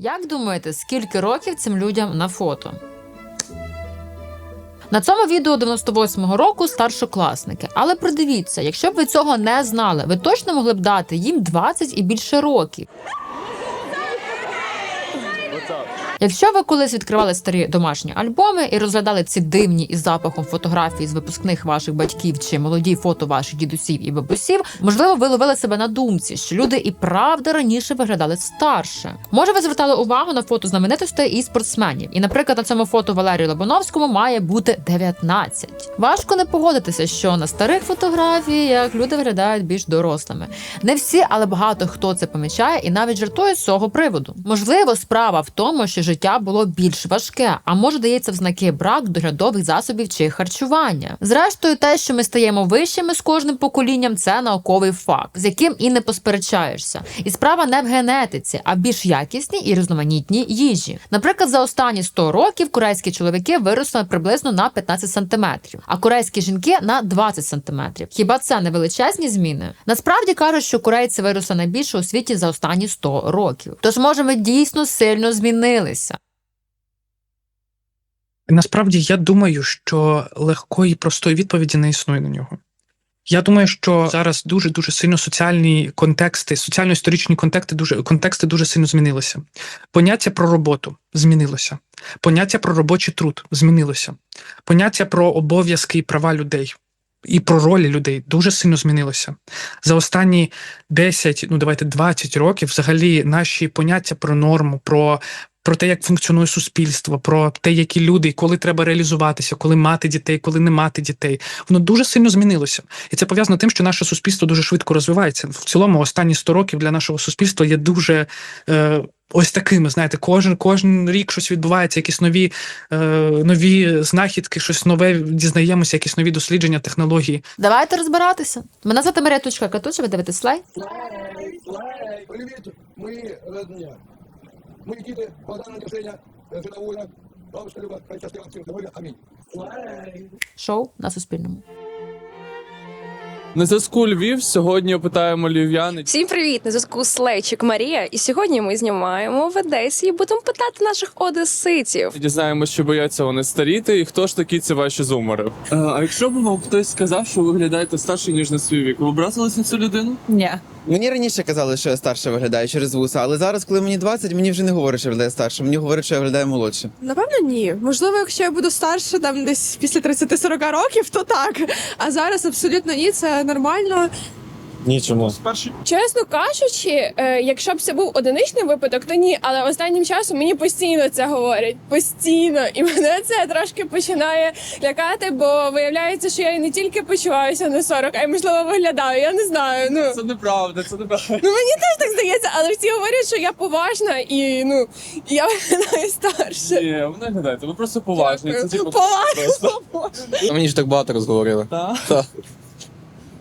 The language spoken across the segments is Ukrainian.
Як думаєте, скільки років цим людям на фото? На цьому відео 98-го року старшокласники. Але придивіться, якщо б ви цього не знали, ви точно могли б дати їм 20 і більше років. Якщо ви колись відкривали старі домашні альбоми і розглядали ці дивні із запахом фотографій з випускних ваших батьків чи молоді фото ваших дідусів і бабусів, можливо, ви ловили себе на думці, що люди і правда раніше виглядали старше. Може, ви звертали увагу на фото знаменитостей і спортсменів. І, наприклад, на цьому фото Валерію Лобановському має бути 19. Важко не погодитися, що на старих фотографіях люди виглядають більш дорослими. Не всі, але багато хто це помічає і навіть жартує з цього приводу. Можливо, справа в тому, що життя було більш важке, а може дається в знаки брак доглядових засобів чи харчування. Зрештою, те, що ми стаємо вищими з кожним поколінням, це науковий факт, з яким і не посперечаєшся. І справа не в генетиці, а в більш якісній і різноманітній їжі. Наприклад, за останні 100 років корейські чоловіки виросли приблизно на 15 сантиметрів, а корейські жінки на 20 сантиметрів. Хіба це не величезні зміни? Насправді кажуть, що корейці виросли найбільше у світі за останні 100 років. Тож може ми дійсно сильно змінилися. Насправді я думаю, що легкої простої відповіді не існує на нього. Я думаю, що зараз дуже дуже сильно соціальні контексти, соціально-історичні контексти дуже контексти дуже сильно змінилися. Поняття про роботу змінилося. Поняття про робочий труд змінилося. Поняття про обов'язки і права людей і про ролі людей дуже сильно змінилося. За останні 10, ну давайте 20 років, взагалі, наші поняття про норму, про про те, як функціонує суспільство, про те, які люди, коли треба реалізуватися, коли мати дітей, коли не мати дітей. Воно дуже сильно змінилося, і це пов'язано тим, що наше суспільство дуже швидко розвивається. В цілому, останні 100 років для нашого суспільства є дуже. Е, Ось такими, знаєте, кожен кожен рік щось відбувається, якісь нові е, нові знахідки, щось нове дізнаємося, якісь нові дослідження, технології. Давайте розбиратися. Мене звати Марія Тучка Катуча, ви дивитесь слайд. Слей, слей, привет, мы родня. Мы Никиты, Богдана Женя, э, жена Оля, бабушка Люба, хай счастлива всем здоровья, аминь. Слей. Шоу на Суспільному. На зв'язку Львів сьогодні опитаємо львів'яни. Всім привіт! На зв'язку Слейчик Марія. І сьогодні ми знімаємо в Одесі і будемо питати наших одеситів. Дізнаємося, чи бояться вони старіти, і хто ж такі ці ваші зумери. Е, а якщо б вам хтось сказав, що ви виглядаєте старше ніж на свій вік, ви образились на цю людину? Ні. Мені раніше казали, що я старше виглядаю через вуса, але зараз, коли мені 20, мені вже не говорять, що я виглядаю старше, мені говорять, що я виглядаю молодше. Напевно, ні. Можливо, якщо я буду старше, там десь після 30-40 років, то так. А зараз абсолютно ні, це нормально. Нічому. Чесно кажучи, е, якщо б це був одиничний випадок, то ні. Але останнім часом мені постійно це говорять. Постійно. І мене це трошки починає лякати, бо виявляється, що я не тільки почуваюся на 40, а й можливо виглядаю. Я не знаю. Ну Це неправда, це неправда. ну мені теж так здається, але всі говорять, що я поважна і ну і я виглядаю старше. Ні, ви не гадаєте, ви просто поважні. Це типу Поважна. А мені ж так багато розговорили. Так?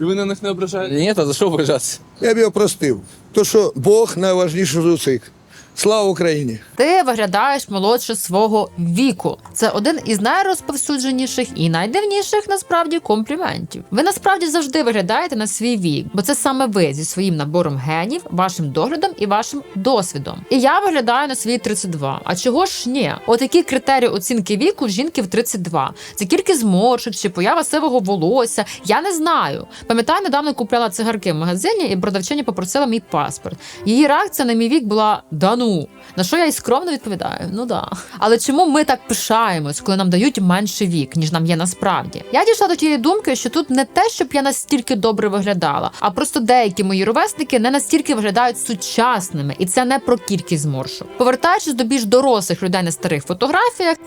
І ви на них не ображаєте? Ні, та за що ображатися? Я б його простив. То, що Бог найважніший з усіх. Слава Україні! Ти виглядаєш молодше свого віку. Це один із найрозповсюдженіших і найдивніших насправді компліментів. Ви насправді завжди виглядаєте на свій вік, бо це саме ви зі своїм набором генів, вашим доглядом і вашим досвідом. І я виглядаю на свої 32. А чого ж ні? От які критерії оцінки віку жінки в 32? Це кількість зморшок чи поява сивого волосся? Я не знаю. Пам'ятаю, недавно купляла цигарки в магазині, і продавчиня попросила мій паспорт. Її реакція на мій вік була да ну. На що я і скромно відповідаю? Ну да. Але чому ми так пишаємось, коли нам дають менший вік, ніж нам є насправді? Я дійшла до тієї думки, що тут не те, щоб я настільки добре виглядала, а просто деякі мої ровесники не настільки виглядають сучасними, і це не про кількість зморшок. Повертаючись до більш дорослих людей на старих фотографіях.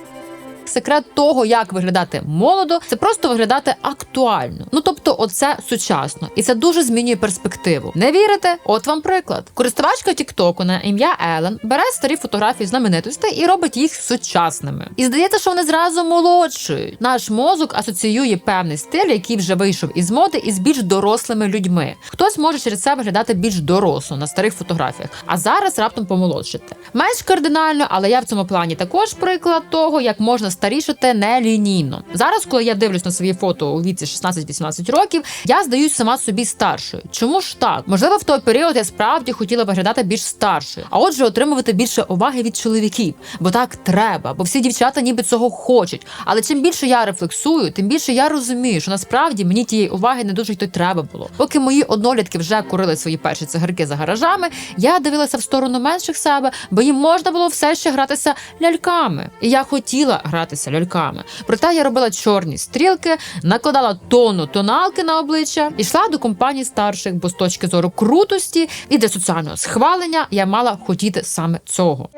Секрет того, як виглядати молодо, це просто виглядати актуально. Ну тобто, оце сучасно, і це дуже змінює перспективу. Не вірите? От вам приклад. Користувачка Тіктоку на ім'я Елен бере старі фотографії знаменитостей і робить їх сучасними. І здається, що вони зразу молодшують. Наш мозок асоціює певний стиль, який вже вийшов із моди, із більш дорослими людьми. Хтось може через це виглядати більш доросло на старих фотографіях, а зараз раптом помолодшити. Менш кардинально, але я в цьому плані також приклад того, як можна старішати не лінійно. Зараз, коли я дивлюсь на свої фото у віці 16-18 років, я здаюсь сама собі старшою. Чому ж так? Можливо, в той період я справді хотіла виглядати більш старшою, а отже, отримувати більше уваги від чоловіків, бо так треба, бо всі дівчата ніби цього хочуть. Але чим більше я рефлексую, тим більше я розумію, що насправді мені тієї уваги не дуже й то треба було. Поки мої однолітки вже курили свої перші цигарки за гаражами, я дивилася в сторону менших себе, бо їм можна було все ще гратися ляльками. І я хотіла гратися ляльками. Проте я робила чорні стрілки, накладала тону тоналки на обличчя, ішла до компанії старших, бо з точки зору крутості і для соціального схвалення я мала хотіти саме цього.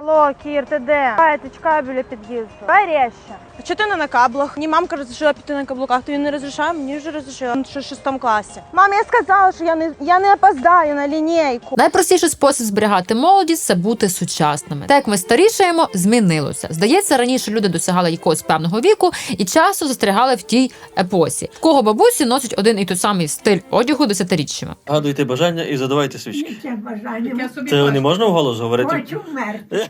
Кір, ти де? Байте, чекаю біля під'їзду. Режьте. А чого ти не на каблах? Мені мамка розрішила піти на каблуках, то він не розрішає, мені вже розрішила. Ще в шестому класі. Мам, я сказала, що я не, я не опоздаю на лінійку. Найпростіший спосіб зберігати молодість це бути сучасними. Так як ми старішаємо, змінилося. Здається, раніше люди досягали якогось певного віку і часто застрягали в тій епосі. В кого бабусі носять один і той самий стиль одягу десятиріччями. Гадуйте бажання і задавайте свічки. Це не можна вголос говорити?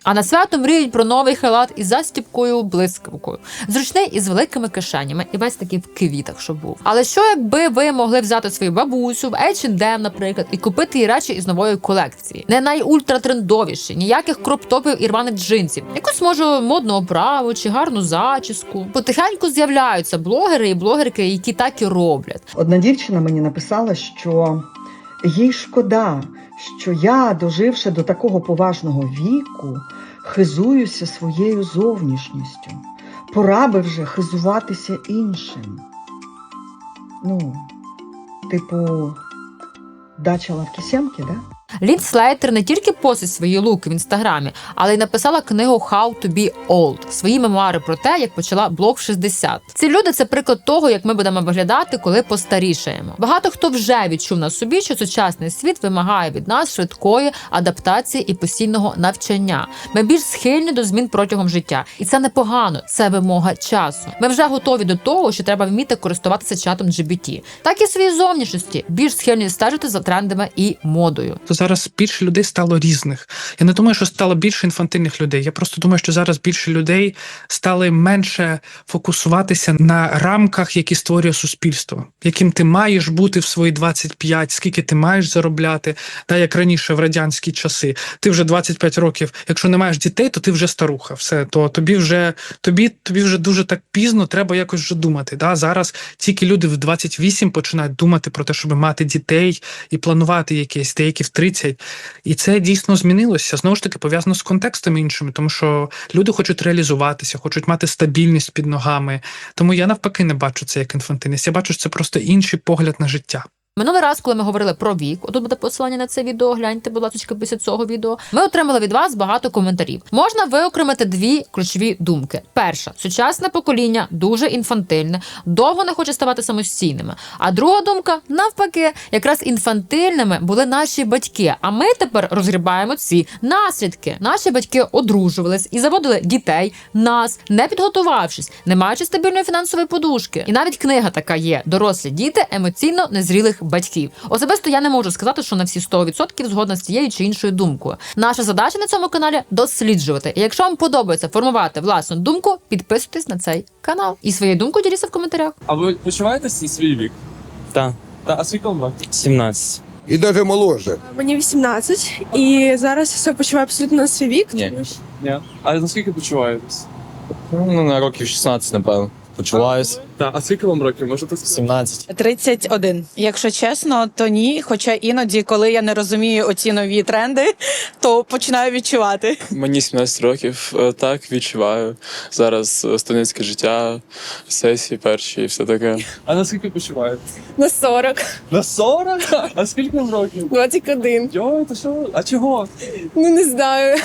А на свято мріють про новий халат із застіпкою блискавкою, зручний із великими кишенями і весь такий в квітах, щоб був. Але що якби ви могли взяти свою бабусю в H&M, наприклад, і купити їй речі із нової колекції? Не найультратрендовіші, ніяких кроп-топів і рваних джинсів, якусь може модну оправу чи гарну зачіску. Потихеньку з'являються блогери і блогерки, які так і роблять. Одна дівчина мені написала, що їй шкода, що я, доживши до такого поважного віку, хизуюся своєю зовнішністю. Пора би вже хизуватися іншим. Ну, типу, дача лавки сімки, да? Лін Слейтер не тільки постить свої луки в інстаграмі, але й написала книгу How to be old, свої мемуари про те, як почала блог в 60. Ці люди це приклад того, як ми будемо виглядати, коли постарішаємо. Багато хто вже відчув на собі, що сучасний світ вимагає від нас швидкої адаптації і постійного навчання. Ми більш схильні до змін протягом життя, і це непогано. Це вимога часу. Ми вже готові до того, що треба вміти користуватися чатом GBT. так і своїй зовнішності більш схильні стежити за трендами і модою. Зараз більше людей стало різних. Я не думаю, що стало більше інфантильних людей. Я просто думаю, що зараз більше людей стали менше фокусуватися на рамках, які створює суспільство, яким ти маєш бути в свої 25, скільки ти маєш заробляти. Та як раніше в радянські часи, ти вже 25 років. Якщо не маєш дітей, то ти вже старуха. Все то тобі вже тобі, тобі вже дуже так пізно треба якось вже думати. Да? Зараз тільки люди в 28 починають думати про те, щоб мати дітей і планувати якесь, деякі в 30. І це дійсно змінилося. Знову ж таки, пов'язано з контекстами іншими, тому що люди хочуть реалізуватися, хочуть мати стабільність під ногами. Тому я навпаки не бачу це як інфантильність. Я бачу, що це просто інший погляд на життя. Минулий раз, коли ми говорили про вік, отут буде посилання на це відео. Гляньте, будь ласка, після цього відео. Ми отримали від вас багато коментарів. Можна виокремити дві ключові думки. Перша сучасне покоління дуже інфантильне, довго не хоче ставати самостійними. А друга думка, навпаки, якраз інфантильними були наші батьки. А ми тепер розгрібаємо ці наслідки. Наші батьки одружувались і заводили дітей, нас не підготувавшись, не маючи стабільної фінансової подушки. І навіть книга така є: дорослі діти емоційно незрілих батьків. Особисто я не можу сказати, що на всі 100% згодна з цією чи іншою думкою. Наша задача на цьому каналі досліджувати. І якщо вам подобається формувати власну думку, підписуйтесь на цей канал. І свою думку діліться в коментарях. А ви почуваєте свій- свій вік? Так, Та, а скільки вам років? 17. И даже моложе. Мені 18, і зараз все почуваю абсолютно на свій вік. Ні. тому Ні. А наскільки почуваєтесь? Ну, на років 16, напевно. Почуваюсь. Та, а скільки вам років? Можете сказати? 17. 31. Якщо чесно, то ні. Хоча іноді, коли я не розумію оці нові тренди, то починаю відчувати. Мені 17 років, е, так відчуваю. Зараз е, студентське життя, сесії перші і все таке. А наскільки почуваєте? На 40, На 40? А скільки вам років? 21. Йой, то що? А чого? Ну не знаю.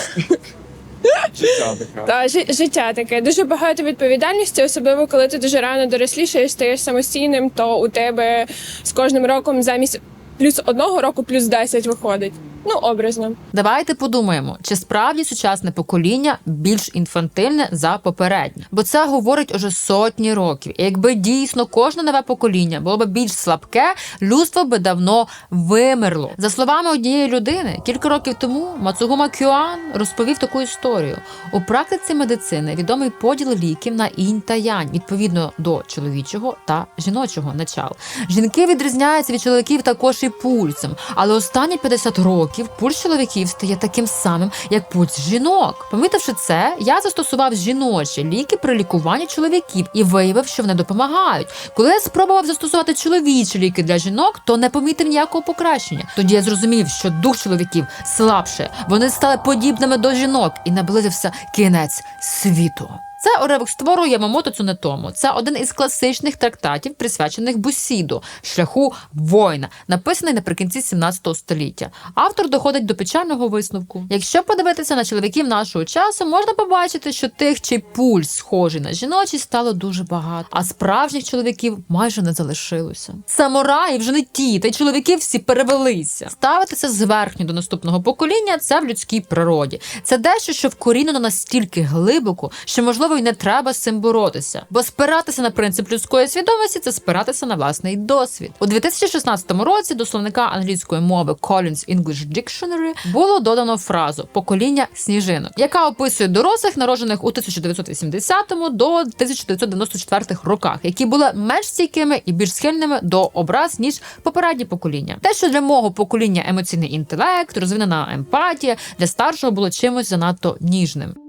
Життя таке. Та жи- життя таке дуже багато відповідальності, особливо коли ти дуже рано дорослішаєш, стаєш самостійним, то у тебе з кожним роком замість плюс одного року плюс 10 виходить. Ну, образно. Давайте подумаємо, чи справді сучасне покоління більш інфантильне за попереднє, бо це говорить уже сотні років. І якби дійсно кожне нове покоління було б більш слабке, людство би давно вимерло. За словами однієї людини, кілька років тому Мацугума Кюан розповів таку історію. У практиці медицини відомий поділ ліків на інь та янь відповідно до чоловічого та жіночого начал. Жінки відрізняються від чоловіків також і пульсом, але останні 50 років пульс чоловіків стає таким самим, як пульс жінок. Помітивши це, я застосував жіночі ліки при лікуванні чоловіків і виявив, що вони допомагають. Коли я спробував застосувати чоловічі ліки для жінок, то не помітив ніякого покращення. Тоді я зрозумів, що дух чоловіків слабше. Вони стали подібними до жінок і наблизився кінець світу. Це уривок з твору Ямамото Цунетому. Це один із класичних трактатів, присвячених Бусіду, шляху воїна, написаний наприкінці 17 століття. Автор доходить до печального висновку. Якщо подивитися на чоловіків нашого часу, можна побачити, що тих, чий пульс схожий на жіночий, стало дуже багато, а справжніх чоловіків майже не залишилося. Самураї вже не ті, та й чоловіки всі перевелися. Ставитися зверхньо до наступного покоління це в людській природі. Це дещо, що вкорінено настільки глибоко, що можливо й не треба з цим боротися. Бо спиратися на принцип людської свідомості це спиратися на власний досвід. У 2016 році до словника англійської мови Collins English Dictionary було додано фразу покоління сніжинок, яка описує дорослих, народжених у 1980 до 1994 роках, які були менш стійкими і більш схильними до образ ніж попередні покоління. Те, що для мого покоління емоційний інтелект, розвинена емпатія, для старшого було чимось занадто ніжним.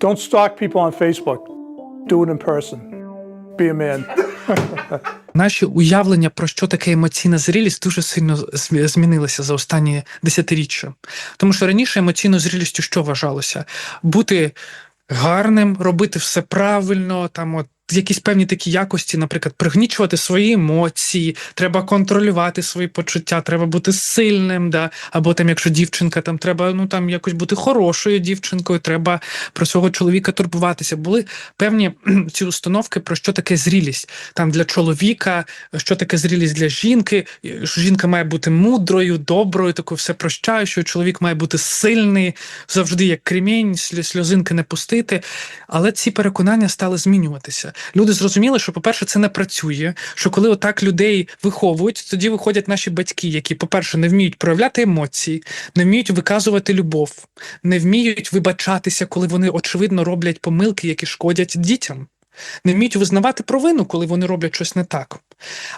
Don't stalk people on Facebook. Do it in person. Be a man. Наші уявлення про що таке емоційна зрілість дуже сильно змі- змінилися за останні десятиріччя. Тому що раніше емоційною зрілістю що вважалося? Бути гарним, робити все правильно, там от. Якісь певні такі якості, наприклад, пригнічувати свої емоції, треба контролювати свої почуття, треба бути сильним, да або там, якщо дівчинка, там треба ну там якось бути хорошою дівчинкою, треба про свого чоловіка турбуватися. Були певні ці установки про що таке зрілість. Там для чоловіка, що таке зрілість для жінки. що Жінка має бути мудрою, доброю, такою все прощаючою. Чоловік має бути сильний, завжди як кремінь, сльозинки не пустити. Але ці переконання стали змінюватися. Люди зрозуміли, що, по-перше, це не працює. Що коли отак людей виховують, тоді виходять наші батьки, які, по-перше, не вміють проявляти емоції, не вміють виказувати любов, не вміють вибачатися, коли вони очевидно роблять помилки, які шкодять дітям. Не вміють визнавати провину, коли вони роблять щось не так.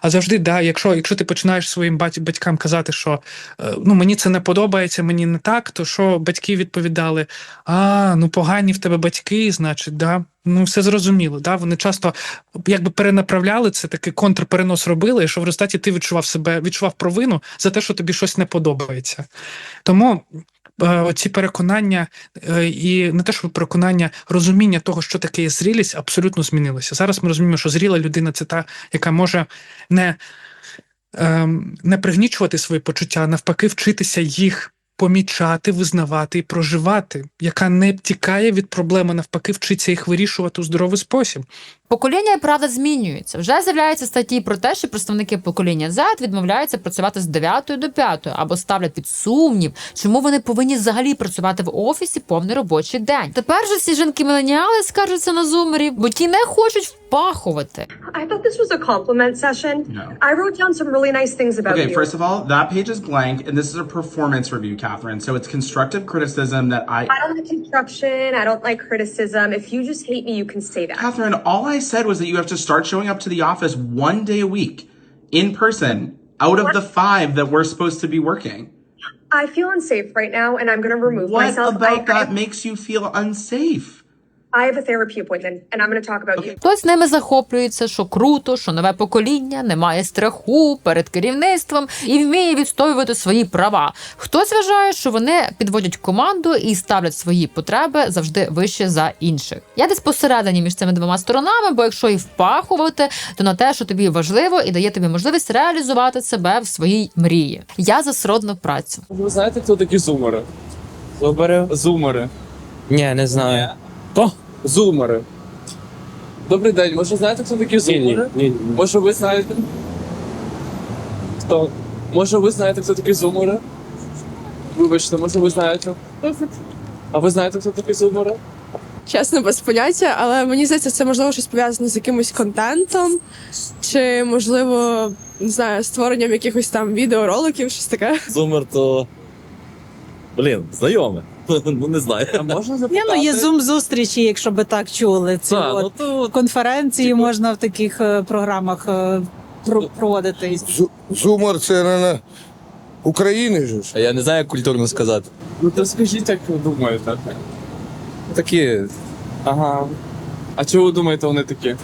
А завжди, да, якщо, якщо ти починаєш своїм батькам казати, що е, ну, мені це не подобається, мені не так, то що батьки відповідали: А, ну погані в тебе батьки, значить, да. Ну, все зрозуміло. Да? Вони часто якби перенаправляли це, такий контрперенос робили, що в результаті ти відчував себе, відчував провину за те, що тобі щось не подобається. Тому оці переконання е, і не те, що переконання, розуміння того, що таке є зрілість, абсолютно змінилося. Зараз ми розуміємо, що зріла людина це та, яка може не, ем, не пригнічувати свої почуття, а навпаки, вчитися їх помічати, визнавати і проживати, яка не втікає від проблеми, навпаки, вчиться їх вирішувати у здоровий спосіб. Покоління і правда змінюється. Вже з'являються статті про те, що представники покоління Z відмовляються працювати з 9 до 5 або ставлять під сумнів, чому вони повинні взагалі працювати в офісі повний робочий день. Тепер же всі жінки міленіали скаржаться на зумерів, бо ті не хочуть впахувати. I thought this was a compliment session. No. I wrote down some really nice things about Okay, you. first of all, that page is blank, and this is a performance review, Catherine. So it's constructive criticism that I. I don't like construction. I don't like criticism. If you just hate me, you can say that. Catherine, all I said was that you have to start showing up to the office one day a week, in person, out of the five that we're supposed to be working. I feel unsafe right now, and I'm going to remove What myself. about I, that I, makes you feel unsafe? I have a therapy appointment, and I'm going to talk about you. Хтось ними захоплюється, що круто, що нове покоління не має страху перед керівництвом і вміє відстоювати свої права. Хтось вважає, що вони підводять команду і ставлять свої потреби завжди вище за інших. Я десь посередині між цими двома сторонами, бо якщо і впахувати, то на те, що тобі важливо, і дає тобі можливість реалізувати себе в своїй мрії. Я за сродну працю. Ви знаєте, хто такі зумери? Зубери? Зумери. Ні, не знаю. То? Зумери. Добрий день, може знаєте, хто такі зумери? Ні, ні. Може ви знаєте? Хто? Може ви знаєте, хто такі зумери? Вибачте, може ви знаєте? А ви знаєте, хто такі зумери? Чесно, без поняття, але мені здається, це можливо щось пов'язане з якимось контентом, чи можливо, не знаю, створенням якихось там відеороликів, щось таке. Зумер то. Блін, знайоме. Ну не знаю. А можна Ні, ну є зум зустрічі, якщо би так чули. Це Та, от, ну то конференції можна в таких е, програмах е, про- проводити. Зумер це не України ж. А я не знаю, як культурно сказати. Ну то скажіть, як ви думаєте? Такі. Ага. А чого ви думаєте, вони такі?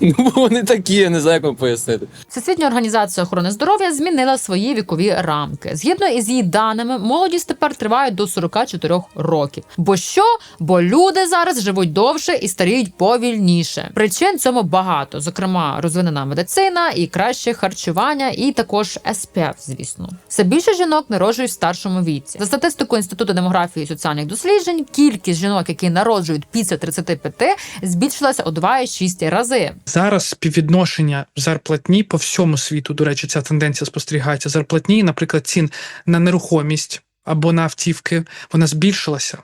Ну, вони такі, я не знаю, як вам пояснити. Всесвітня організація охорони здоров'я змінила свої вікові рамки. Згідно із її даними, молодість тепер триває до 44 років. Бо що? Бо люди зараз живуть довше і старіють повільніше. Причин цьому багато, зокрема, розвинена медицина і краще харчування, і також СПФ, звісно. Все більше жінок народжують в старшому віці. За статистикою інституту демографії і соціальних досліджень, кількість жінок, які народжують після 35, збільшилася у 2,6 рази. Зараз співвідношення зарплатні по всьому світу, до речі, ця тенденція спостерігається. Зарплатні, наприклад, цін на нерухомість або на автівки, вона збільшилася.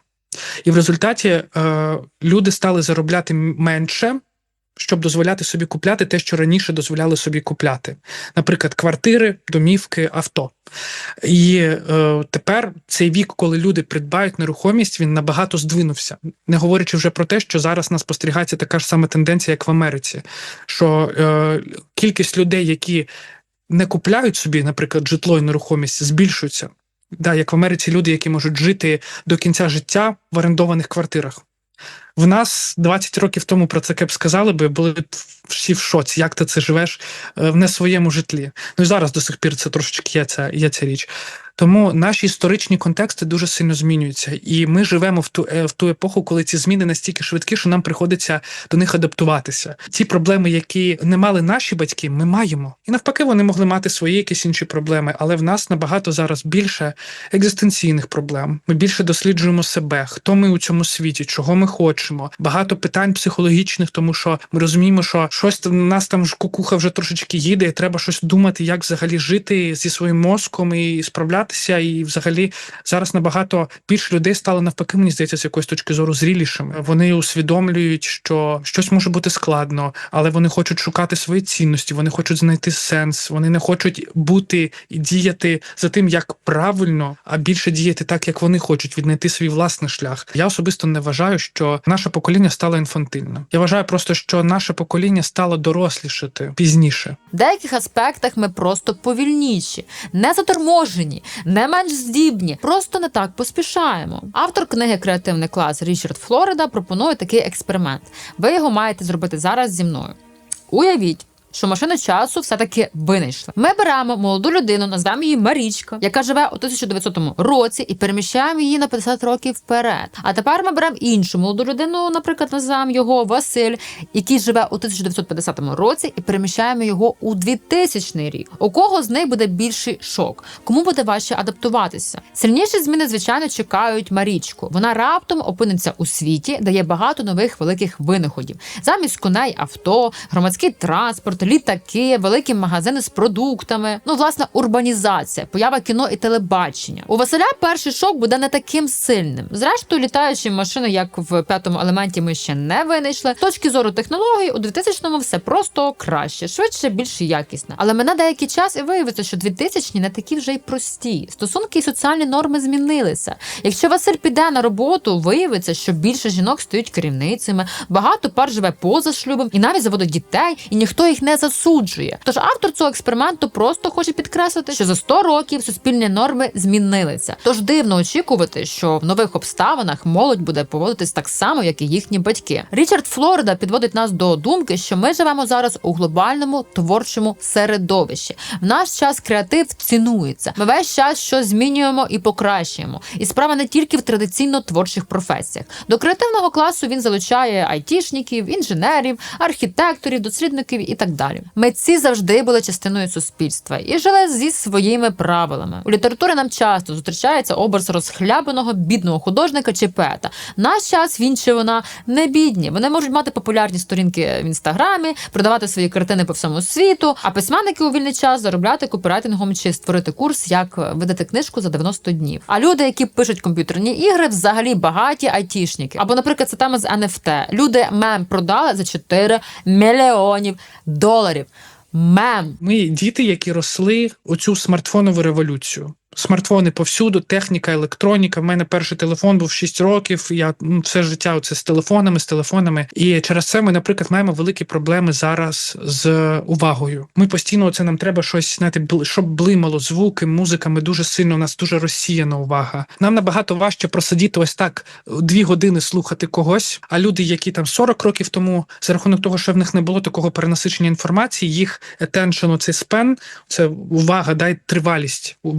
І в результаті е, люди стали заробляти менше, щоб дозволяти собі купляти те, що раніше дозволяли собі купляти. Наприклад, квартири, домівки, авто. І е, тепер цей вік, коли люди придбають нерухомість, він набагато здвинувся. Не говорячи вже про те, що зараз нас спостерігається така ж сама тенденція, як в Америці, що е, кількість людей, які не купляють собі, наприклад, житло і нерухомість, збільшується. Да, як в Америці люди, які можуть жити до кінця життя в орендованих квартирах. В нас 20 років тому про це кеп сказали би, були всі в шоці, як ти це живеш е, в не своєму житлі. Ну і зараз до сих пір це трошечки є ця, є ця річ. Тому наші історичні контексти дуже сильно змінюються, і ми живемо в ту е, в ту епоху, коли ці зміни настільки швидкі, що нам приходиться до них адаптуватися. Ті проблеми, які не мали наші батьки, ми маємо. І навпаки, вони могли мати свої якісь інші проблеми, але в нас набагато зараз більше екзистенційних проблем. Ми більше досліджуємо себе, хто ми у цьому світі, чого ми хочемо. Багато питань психологічних, тому що ми розуміємо, що щось там нас там ж кукуха вже трошечки їде, і треба щось думати, як взагалі жити зі своїм мозком і справлятися. І взагалі зараз набагато більше людей стало навпаки, мені здається, з якоїсь точки зору зрілішими. Вони усвідомлюють, що щось може бути складно, але вони хочуть шукати свої цінності, вони хочуть знайти сенс, вони не хочуть бути і діяти за тим, як правильно, а більше діяти так, як вони хочуть, віднайти свій власний шлях. Я особисто не вважаю, що наше покоління стало інфантильним. Я вважаю просто, що наше покоління стало дорослішати пізніше. В деяких аспектах ми просто повільніші, не заторможені, не менш здібні, просто не так поспішаємо. Автор книги Креативний клас Річард Флорида пропонує такий експеримент. Ви його маєте зробити зараз зі мною. Уявіть. Що машину часу все-таки винайшли. Ми беремо молоду людину, назвемо її Марічка, яка живе у 1900 році, і переміщаємо її на 50 років вперед. А тепер ми беремо іншу молоду людину, наприклад, назвемо його Василь, який живе у 1950 році, і переміщаємо його у 2000 рік. У кого з них буде більший шок? Кому буде важче адаптуватися? Сильніші зміни, звичайно, чекають Марічку. Вона раптом опиниться у світі, де є багато нових великих винаходів. Замість коней авто, громадський транспорт, літаки, великі магазини з продуктами. Ну, власне, урбанізація, поява кіно і телебачення. У Василя перший шок буде не таким сильним. Зрештою, літаючі машини, як в п'ятому елементі, ми ще не винайшли. З точки зору технологій, у 2000-му все просто краще, швидше, більш якісне. Але мене деякий час і виявиться, що 2000-ні не такі вже й прості. Стосунки і соціальні норми змінилися. Якщо Василь піде на роботу, виявиться, що більше жінок стають керівницями, багато пар живе поза шлюбом і навіть заводить дітей, і ніхто їх не засуджує. Тож автор цього експерименту просто хоче підкреслити, що за 100 років суспільні норми змінилися. Тож дивно очікувати, що в нових обставинах молодь буде поводитись так само, як і їхні батьки. Річард Флорида підводить нас до думки, що ми живемо зараз у глобальному творчому середовищі. В наш час креатив цінується. Ми весь час щось змінюємо і покращуємо. І справа не тільки в традиційно творчих професіях. До креативного класу він залучає айтішників, інженерів, архітекторів, дослідників і так далі. Далі. Митці завжди були частиною суспільства і жили зі своїми правилами. У літературі нам часто зустрічається образ розхлябаного бідного художника чи поета. Наш час він чи вона не бідні. Вони можуть мати популярні сторінки в інстаграмі, продавати свої картини по всьому світу. А письменники у вільний час заробляти копірайтингом чи створити курс, як видати книжку за 90 днів. А люди, які пишуть комп'ютерні ігри, взагалі багаті айтішники. Або, наприклад, це тема з NFT. Люди мем продали за 4 мільйонів доларів. Мем. Ми діти, які росли оцю смартфонову революцію. Смартфони повсюду, техніка, електроніка. В мене перший телефон був 6 років. Я ну, все життя оце з телефонами, з телефонами. І через це ми, наприклад, маємо великі проблеми зараз з увагою. Ми постійно це нам треба щось знаєте, щоб блимало звуки, музика. Ми дуже сильно у нас дуже розсіяна увага. Нам набагато важче просидіти ось так дві години слухати когось. А люди, які там 40 років тому, за рахунок того, що в них не було такого перенасичення інформації, їх attention, цей спен, це увага, дай тривалість у-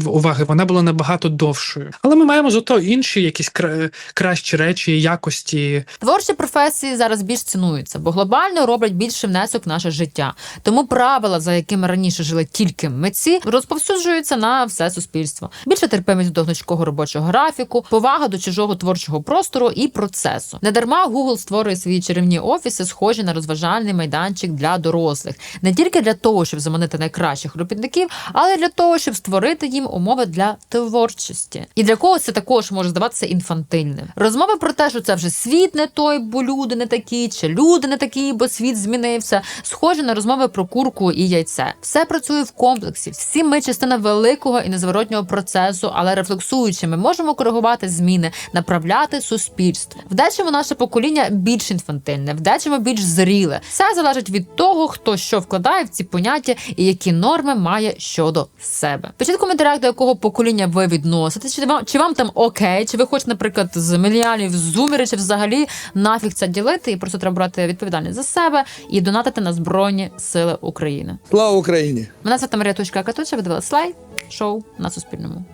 уваги, вона була набагато довшою. Але ми маємо зато інші якісь кра- кращі речі, якості. Творчі професії зараз більш цінуються, бо глобально роблять більший внесок в наше життя. Тому правила, за якими раніше жили тільки митці, розповсюджуються на все суспільство. Більше терпимість до гнучкого робочого графіку, повага до чужого творчого простору і процесу. Недарма Google створює свої чарівні офіси, схожі на розважальний майданчик для дорослих, не тільки для того, щоб заманити найкращих робітників, але й для того, щоб створити їм умови для творчості. І для когось це також може здаватися інфантильним. Розмови про те, що це вже світ не той, бо люди не такі, чи люди не такі, бо світ змінився. Схожі на розмови про курку і яйце. Все працює в комплексі. Всі ми частина великого і незворотнього процесу, але рефлексуючи, ми можемо коригувати зміни, направляти суспільство. В дечому наше покоління більш інфантильне, в дечому більш зріле. Все залежить від того, хто що вкладає в ці поняття і які норми має щодо себе. Пишіть коментарях, якого покоління ви відноситесь, чи вам чи вам там окей, чи ви хочете, наприклад, з мільйонів зуміри, зумери, чи взагалі нафіг це ділити, і просто треба брати відповідальність за себе і донатити на збройні сили України. Слава Україні! Мене звати Марія Тучка Катуча, ви дивилися слайд шоу на Суспільному.